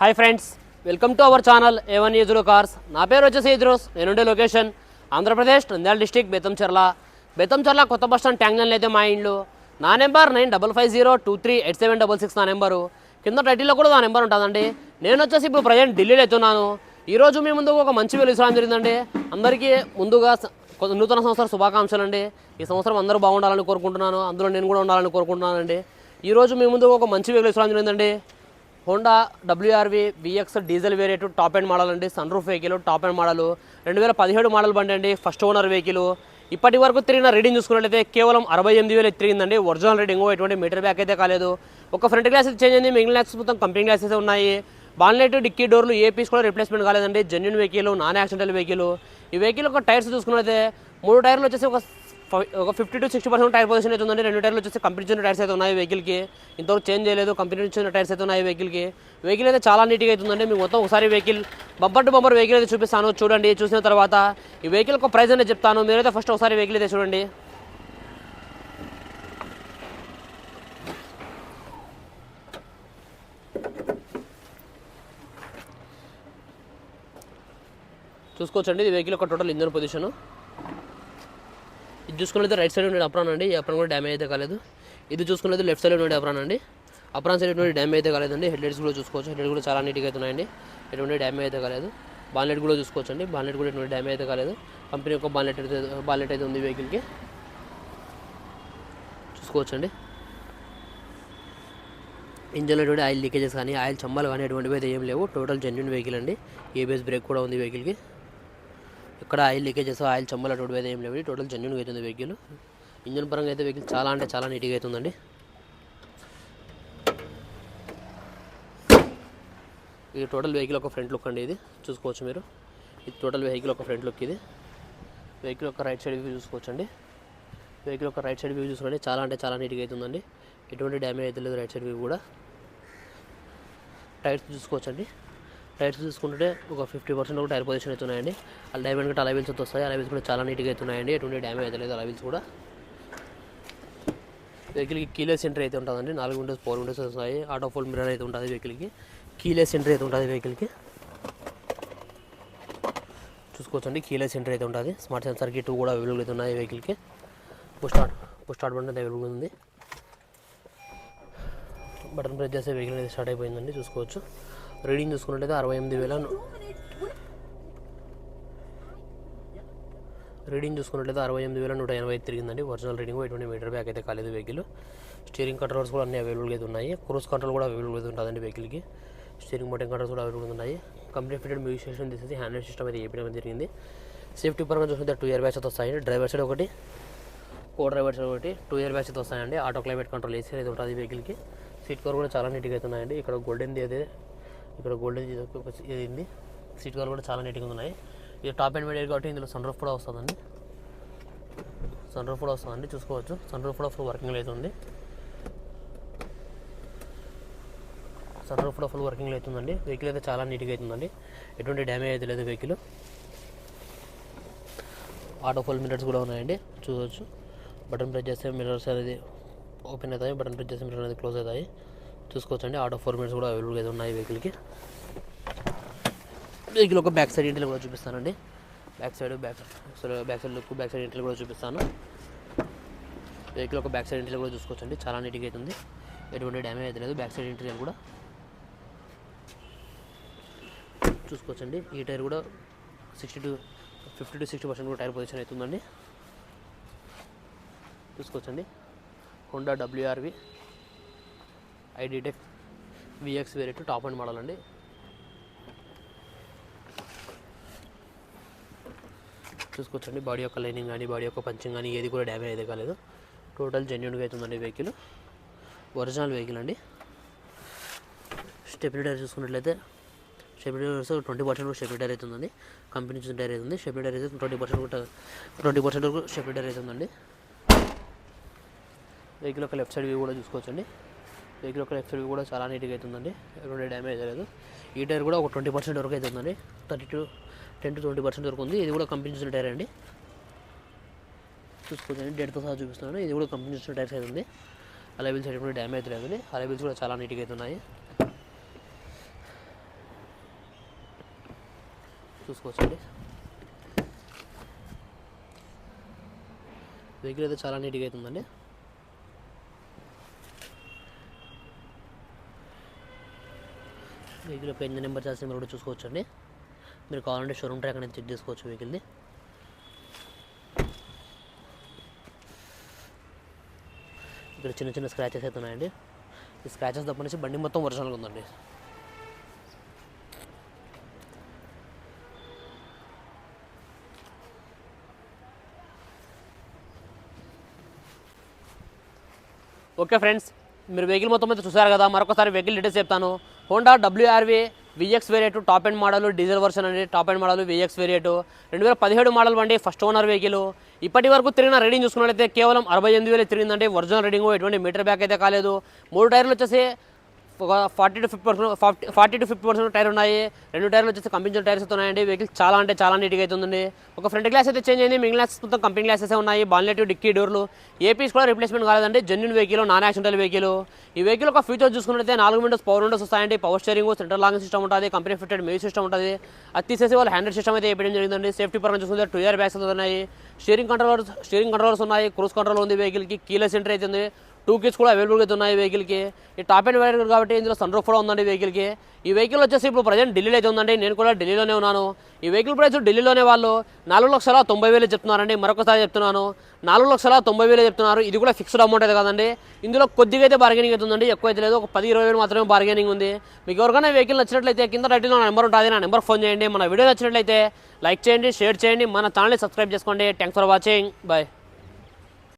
Hi friends welcome to our channel A one ఈజులో cars నా పేరు వచ్చేసి ఇద్రోస్ నేనుండే లొకేషన్. ఆంధ్రప్రదేశ్ నంద్యాల డిస్టిక్ బెతంచెర్ల బెతంచెర్ల కొత్త బస్ స్టాండ్ ట్యాంక్ అయితే మా ఇండ్లు నా number nine double five zero two three eight seven double six నా నెంబరు. కింద టైటిల్లో కూడా నా నెంబర్ ఉంటుందండి. నేను వచ్చేసి ఇప్పుడు ప్రజెంట్ ఢిల్లీలో అవుతున్నాను ఈరోజు మీ ముందు ఒక మంచి వీడియో ఇవ్వడం జరిగిందండి. అందరికీ ముందుగా నూతన సంవత్సర శుభాకాంక్షలు అండి. ఈ సంవత్సరం అందరూ బాగుండాలని కోరుకుంటున్నాను. అందులో నేను కూడా ఉండాలని కోరుకుంటున్నానండి. ఈరోజు మీ ముందు ఒక మంచి వీడియో ఇవ్వడం జరిగిందండి. Honda WRV VX diesel variant top end model అండి sun roof vehicle top end model. రెండు వేల పదిహేడు మోడల్ బండి అండి ఫస్ట్ ఓనర్ వెహికల్. ఇప్పటి వరకు తిరిగిన రీడింగ్ చూసుకున్నట్లయితే కేవలం అరవై ఎనిమిది వేలు తిరిగిందండి ఒరిజినల్ రీడింగ్ ఎటువంటి మీటర్ బ్యాక్ అయితే కాలేదు. ఒక ఫ్రంట్ గ్లాస్ చేంజ్ అయింది. మిగిలిన గ్లాసెస్ మొత్తం కంపెనీ గ్లాసెస్ ఉన్నాయి. బాన్లెట్ డిక్కీ డోర్లు ఏ పీస్ కూడా రిప్లేస్మెంట్ కాలేదండి. Genuine vehicle non accidental vehicle. ఈ వెహికల్ ఒక టైర్స్ చూసుకున్నట్లయితే మూడు టైర్లు వచ్చేసి ఒక ఒక fifty to sixty percent tyre position అయితే ఉందండి. రెండు టైర్లు వచ్చేసి కంపెనీ ఇచ్చిన టైర్స్ అయితే ఉన్నాయి వెహికల్కి. ఇంతవరకు చేంజ్ చేయలేదు కంపెనీ ఇచ్చిన టైర్స్ అయితే ఉన్నాయి వెహికల్కి. వెహికల్ అయితే చాలా నీట్గా అవుతుందండి మీకు మొత్తం ఒకసారి vehicle bumper to bumper vehicle అయితే చూపిస్తాను. చూడండి చూసిన తర్వాత ఈ వెహికల్ ఒక ప్రైస్ అనేది చెప్తాను. మీరైతే ఫస్ట్ ఒకసారి వెహికల్ అయితే చూడండి. చూసుకోవచ్చండి. ఇది వెహికల్ ఒక టోటల్ ఇంజన్ పొజిషన్ ఇది చూసుకున్నది రైట్ సైడ్ ఉండే అప్రాన్ అండి ఈ అప్రాన్ కూడా డ్యామేజ్ అయితే కాలేదు. ఇది చూసుకున్నది లెఫ్ట్ సైడ్ ఉండే అప్రాన్ అండి. అప్రాన్ సైడ్ నుండి డ్యామేజ్ అయితే కాలేదండి. హెడ్ లైట్స్ కూడా చూసుకోవచ్చు. హెడ్ కూడా చాలా నీట్గా అవుతున్నాయండి. ఎటువంటి డ్యామేజ్ అయితే కాలేదు. బాన్లెట్ కూడా చూసుకోవచ్చు అండి బాన్లెట్ కూడా ఎటువంటి డ్యామేజ్ అయితే కాలేదు. కంపెనీ యొక్క బాన్లెట్ అయితే బాన్లెట్ అయితే ఉంది వెహికల్కి. చూసుకోవచ్చండి. ఇంజన్లో ఎటువంటి ఆయిల్ లీకేజెస్ కానీ ఆయిల్ చమ్మలు కానీ ఎటువంటివి అయితే ఏం లేవు. టోటల్ జెన్యున్ వెహికల్ అండి. ఏబిఎస్ బ్రేక్ కూడా ఉంది వెహికల్కి. ఇక్కడ ఆయిల్ లీకేజెస్ ఆయిల్ చమ్మలు అటు అయితే ఏం లేవు. టోటల్ జెన్యున్గా అవుతుంది వెహికల్ ఇంజన్ పరంగా అయితే వెహికల్ చాలా అంటే చాలా నీట్గా అవుతుందండి ఇది టోటల్ వెహికల్ ఒక ఫ్రంట్ లుక్ అండి ఇది. చూసుకోవచ్చు మీరు. ఇది టోటల్ వెహికల్ ఒక ఫ్రంట్ లుక్ ఇది. వెహికల్ ఒక రైట్ సైడ్ వ్యూ చూసుకోవచ్చండి. వెహికల్ ఒక రైట్ సైడ్ వ్యూ చూసుకోండి చాలా అంటే చాలా నీట్గా అవుతుందండి ఎటువంటి డ్యామేజ్ అయితే లేదు రైట్ సైడ్ వ్యూ కూడా. టైర్స్ చూసుకోవచ్చండి. టైర్స్ చూసుకుంటే ఒక ఫిఫ్టీ పర్సెంట్ ఒక టైర్ పొజిషన్ అవుతున్నాయండి అలా డైమండ్ కట్ వీల్స్ వస్తాయి. అలవెల్స్ కూడా చాలా నీట్గా అవుతున్నాయండి ఎటువంటి డ్యామేజ్ అయితే లేదు వీల్స్ కూడా. వెహికల్కి కీలెస్ ఎంట్రీ అయితే ఉంటుందండి. నాలుగు విండోస్ ఫోర్ విండోస్ వస్తాయి. ఆటో ఫోల్ మిర్రర్ అయితే ఉంటుంది వెహికల్కి. కీలెస్ ఎంట్రీ అయితే ఉంటుంది వెహికల్కి. చూసుకోవచ్చండి. కీలెస్ ఎంట్రీ అయితే ఉంటుంది. స్మార్ట్ సెన్సార్ కిట్ కూడా అవైలబుల్ అయితే ఉన్నాయి వెహికల్కి. Push start push start button అయితే అవైలబుల్ ఉంది. బటన్ ప్రెస్ చేస్తే వెహికల్ అయితే స్టార్ట్ అయిపోయిందండి. చూసుకోవచ్చు. రీడింగ్ చూసుకున్నట్లయితే అరవై ఎనిమిది వేల రీడింగ్ చూసుకున్నట్లయితే అరవై ఎనిమిది వేల నూట ఎనభై తిరిగిందండి. ఒరిజినల్ రీడింగ్ ఎటువంటి మీటర్ బ్యాక్ అయితే కాలేదు వెహికల్. స్టీరింగ్ కంట్రోల్స్ కూడా అన్ని అవైలబుల్గా అయితే ఉన్నాయి. క్రూస్ కంట్రోల్ కూడా అవైలబుల్ అయితే ఉంటుందండి వెహికల్కి. స్టీరింగ్ బటన్ కంట్రోల్స్ కూడా అవైలబుల్ ఉన్నాయి. కంపెనీ ఫిటెడ్ మ్యూజిక్ సిస్టమ్ తీసేసి హ్యాండ్ సిస్టమ్ అయితే వేయడం జరిగింది. సేఫ్టీ పరంగా చూసుకుంటే టూ ఇయర్ బ్యాచ్ అయితే వస్తాయి డ్రైవర్ సైడ్ ఒకటి కో డ్రైవర్ సైడ్ ఒకటి టూ ఇయర్ బ్యాచ్ అయితే వస్తాయండి. ఆటో క్లైమేట్ కంట్రోల్ ఏసీ అయితే ఉంటుంది వెహికల్కి. సీట్ కవర్ కూడా చాలా నీట్గా అయితే ఇక్కడ గోల్డెన్ది అయితే ఇక్కడ గోల్డెన్ ఇది సీట్ కవర్ కూడా చాలా నీట్గా ఉన్నాయి ఇది టాప్ అండ్ మీడియర్ కాబట్టి ఇందులో సన్ రూఫ్ కూడా వస్తుందండి. సన్ రూఫ్ కూడా వస్తుందండి చూసుకోవచ్చు. సన్ రూఫ్ కూడా ఫుల్ వర్కింగ్ అయితే ఉంది. సన్ రూఫ్ కూడా ఫుల్ వర్కింగ్ అవుతుందండి వెహికల్ అయితే చాలా నీట్గా అవుతుందండి ఎటువంటి డ్యామేజ్ అయితే లేదు వెహికల్ ఆటో ఫుల్ మిరర్స్ కూడా ఉన్నాయండి. చూడవచ్చు బటన్ ప్రెస్ చేస్తే మిరర్స్ అనేది ఓపెన్ అవుతాయి. బటన్ ప్రెస్ చేస్తే మిరర్ అనేది క్లోజ్ అవుతాయి. చూసుకోవచ్చండి. ఆటో ఫోర్ మినిట్స్ కూడా అవైలబుల్గా అయితే ఉన్నాయి వెహికల్కి వెహికల్ ఒక బ్యాక్ సైడ్ ఇంటిలో కూడా చూపిస్తానండి. Back side back side back side look back side ఇంటిలో కూడా చూపిస్తాను. వెహికల్ ఒక బ్యాక్ సైడ్ ఇంటిలో కూడా చూసుకోవచ్చండి. చాలా నీట్గా అవుతుంది ఎటువంటి డ్యామేజ్ అయితే లేదు. బ్యాక్ సైడ్ ఇంటీరియర్ కూడా చూసుకోవచ్చండి. ఈ టైర్ కూడా sixty to fifty to sixty percent కూడా టైర్ పొజిషన్ అవుతుందండి చూసుకోవచ్చండి. Honda WRV iDTEC VX variant top end model అండి. చూసుకోవచ్చండి బాడీ యొక్క లైనింగ్ కానీ బాడీ యొక్క పంచింగ్ కానీ ఏది కూడా డ్యామేజ్ అయితే కాలేదు. టోటల్ జెన్యున్గా అవుతుందండి వెహికల్. ఒరిజినల్ వెహికల్ అండి. స్టెప్ని టైర్ చూసుకున్నట్లయితే స్టెప్ని టైర్ ట్వంటీ పర్సెంట్ కూడా టైర్ అవుతుందండి కంపెనీ నుంచి టైర్ అవుతుంది స్టెప్ని టైర్ అయితే ట్వంటీ పర్సెంట్ కూడా ట్వంటీ పర్సెంట్ వరకు స్టెప్ని టైర్ అవుతుందండి వెహికల్ యొక్క లెఫ్ట్ సైడ్ వ్యూ కూడా చూసుకోవచ్చండి. వెహికల్ యొక్క లెఫ్ట్ కూడా చాలా నీట్గా అవుతుందండి. ఎటువంటి డ్యామేజ్ లేదు. ఈ టైర్ కూడా ఒక ట్వంటీ పర్సెంట్ వరకు అవుతుందండి. Thirty to ten to twenty percent వరకు ఉంది. ఇది కూడా కంపెనీ టైర్ అండి. చూసుకోవచ్చండి డేట్తో సహా చూపిస్తున్నాను. ఇది కూడా కంపెనీ నుంచి టైర్స్ అవుతుంది అలైబిల్స్ ఎటువంటి డ్యామేజ్ లేదండి. అలైబిల్స్ కూడా చాలా నీట్గా అవుతున్నాయి. చూసుకోవచ్చండి. వెహికల్ అయితే చాలా నీట్గా అవుతుందండి. వెహికల్ యొక్క ఇంజన్ నెంబర్ చేసి మీరు కూడా చూసుకోవచ్చండి. మీరు కావాలంటే షోరూమ్ ట్రాక్ అనేది చెక్ చేసుకోవచ్చు వెహికల్ది ఇక్కడ చిన్న చిన్న స్క్రాచెస్ అయితే ఉన్నాయండి. ఈ స్క్రాచెస్ తప్పనిసి బండి మొత్తం ఒరిజినల్గా ఉందండి. ఓకే ఫ్రెండ్స్ మీరు వెహికల్ మొత్తం అయితే చూసారు కదా మరొకసారి వెహికల్ డీటెయిల్స్ చెప్తాను. Honda WRV VX variant top end model diesel version అండి top end model VX variant రెండు వేల పదిహేడు మోడల్ బండి ఫస్ట్ ఓనర్ వెహికల్ ఇప్పటి వరకు తిరిగిన రీడింగ్ చూసుకున్నట్లయితే కేవలం అరవై ఎనిమిది వేలు తిరిగిందండి ఒరిజినల్ రీడింగ్ ఎటువంటి మీటర్ బ్యాక్ అయితే కాలేదు. మూడు టైర్లు వచ్చేసి forty to fifty percent forty forty to fifty percent tyre ఉన్నాయి. రెండు టైర్లు వచ్చేసి కంపెనీ టైర్స్ అయితే ఉన్నాయండి. వెహికల్ చాలా అంటే చాలా నీట్గా అయితే ఉందండి ఒక ఫ్రంట్ గ్లాస్ అయితే చేంజ్ అయింది. మిగిలిన గ్లాస్ మొత్తం కంపెనీ గ్లాసెస్ ఉన్నాయి. బాన్లెట్ డిక్కీ డోర్లు ఏపీస్ కూడా రిప్లేస్మెంట్ కాలేదండి. Genuine vehicle non accidental vehicle ఈ వెహికల్ ఒక ఫీచర్ చూసుకున్నట్లయితే నాలుగు విండోస్ పవర్ విండోస్ వస్తాయండి. Power steering centre lock system ఉంటుంది. కంపెనీ ఫిట్టెడ్ మ్యూజిక్ సిస్టమ్ ఉంటుంది. అది తీసేసి వాళ్ళు హ్యాండ్ సిస్టమ్ అయితే వేయడం జరిగిందండి. సేఫ్టీ పరంగా చూసుకుంటే టూ ఇయర్ బ్యాగ్స్ ఉన్నాయి. స్టీరింగ్ కంట్రోలర్స్ స్టీరింగ్ కంట్రోలర్స్ ఉన్నాయి. క్రూస్ కంట్రోల్ ఉంది వెహికల్కి కీలెస్ ఎంట్రీ అయితే ఉంది. టూ కిట్స్ కూడా అవైలబుల్గా అయితే ఉన్నాయి వెహికల్కి. ఈ టాప్ అండ్ వైర్ కాబట్టి ఇందులో సన్ రూఫ్ కూడా ఉందండి వెహికల్కి. ఈ వెహికల్ వచ్చేసి ఇప్పుడు ప్రజెంట్ ఢిల్లీలో అయితే ఉందండి. నేను కూడా ఢిల్లీలోనే ఉన్నాను. ఈ వెహికల్ ప్రైస్ ఢిల్లీలోనే వాళ్ళు నాలుగు లక్షల తొంభై వేలు చెప్తున్నారండి. మరొకసారి చెప్తున్నాను. నాలుగు లక్షల తొంభై వేలు చెప్తున్నారు. ఇది కూడా ఫిక్స్డ్ అమౌంట్ అయితే కదండి. ఇందులో కొద్దిగా అయితే బార్గెనింగ్ అయితే ఎక్కువ అయితే లేదు. ఒక పది ఇరవై వేలు మాత్రమే బార్గెనింగ్ ఉంది. మీకు ఎవరికైనా వెహికల్ నచ్చినట్లయితే కింద టైటిల్ నా నెంబర్ ఉంటుంది. నా నెంబర్ ఫోన్ చేయండి. మన వీడియో నచ్చినట్లయితే లైక్ చేయండి షేర్ చేయండి. మన ఛానల్ని సబ్స్క్రైబ్ చేసుకోండి. Thanks for watching bye